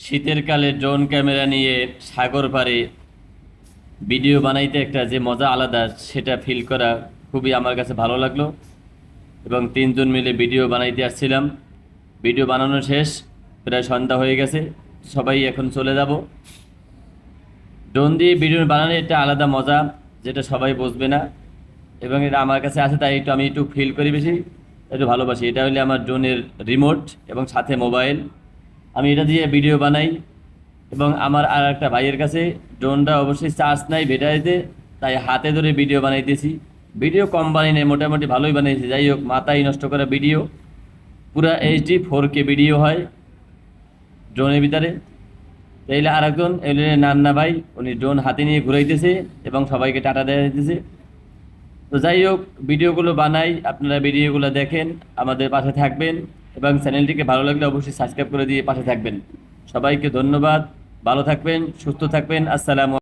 শীতের কালে drone camera নিয়ে সাগর পাড়ে ভিডিও বানাইতে একটা যে মজা আলাদা, সেটা ফিল করা খুবই আমার কাছে ভালো লাগল। এবং তিনজন মিলে ভিডিও বানাইতে আসছিলাম। ভিডিও বানানো শেষ, প্রায় সন্ধ্যা হয়ে গেছে, সবাই এখন চলে যাব। ড্রোন দিয়ে ভিডিও বানানো একটা আলাদা মজা, যেটা সবাই বুঝবে না। এবং এটা আমার কাছে আছে, তাই একটু আমি একটু ফিল করি বেশি, একটু ভালোবাসি। এটা হলে আমার ড্রোনের রিমোট এবং সাথে মোবাইল আমি এটা দিয়ে ভিডিও বানাই এবং আমার আর একটা ভাইয়ের কাছে ড্রোনটা অবশ্যই চার্জ নাই ব্যাটারিতে তাই হাতে ধরে ভিডিও বানাইতেছি। ভিডিও কম নাই, মোটামুটি ভালোই বানাইছি যাই হোক, মাথায় নষ্ট করা ভিডিও পুরা এইচডি ফোর কে ভিডিও হয় ড্রোনের ভিতরে। এইলে আরেকজন এলে নান্না ভাই, উনি ড্রোন হাতে নিয়ে ঘুরাইতেছে এবং সবাইকে টাটা দেওয়া দিতেছে। তো যাই হোক ভিডিওগুলো বানাই, আপনারা ভিডিওগুলো দেখেন, আমাদের পাশে থাকবেন। এবং চ্যানেলটিকে ভালো লাগলে অবশ্যই সাবস্ক্রাইব করে দিয়ে পাশে থাকবেন। সবাইকে ধন্যবাদ, ভালো থাকবেন, সুস্থ থাকবেন, আসসালামু